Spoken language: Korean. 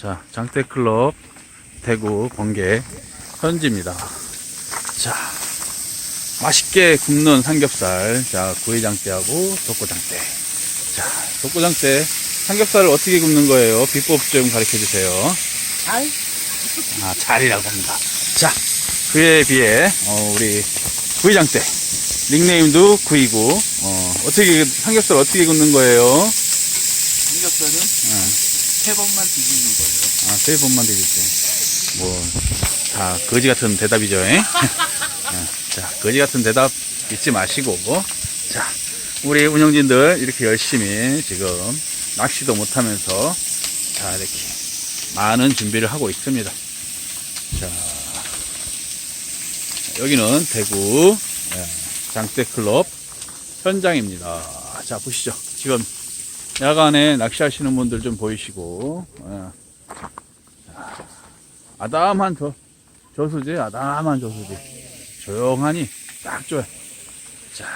자, 장대클럽 대구 번개 현지입니다. 자, 맛있게 굽는 삼겹살. 자, 구이장대하고 독고장대. 자, 독고장대 삼겹살을 어떻게 굽는 거예요? 비법 좀 가르쳐 주세요. 잘 아, 잘이라고 합니다. 자, 그에 비해, 어, 우리 구이장대. 닉네임도 구이고, 어, 어떻게, 삼겹살 어떻게 굽는 거예요? 삼겹살은 세 번만 뒤집는 거예요. 아, 세 번만 드릴게. 뭐, 다 거지 같은 대답이죠, 에? 어, 자, 거지 같은 대답 잊지 마시고, 자, 우리 운영진들 이렇게 열심히 지금 낚시도 못하면서, 자, 이렇게 많은 준비를 하고 있습니다. 자, 여기는 대구 예, 장대클럽 현장입니다. 자, 보시죠. 지금 야간에 낚시하시는 분들 좀 보이시고, 예. 자, 아담한 저, 저수지, 아담한 저수지. 조용하니 딱 좋아요. 자,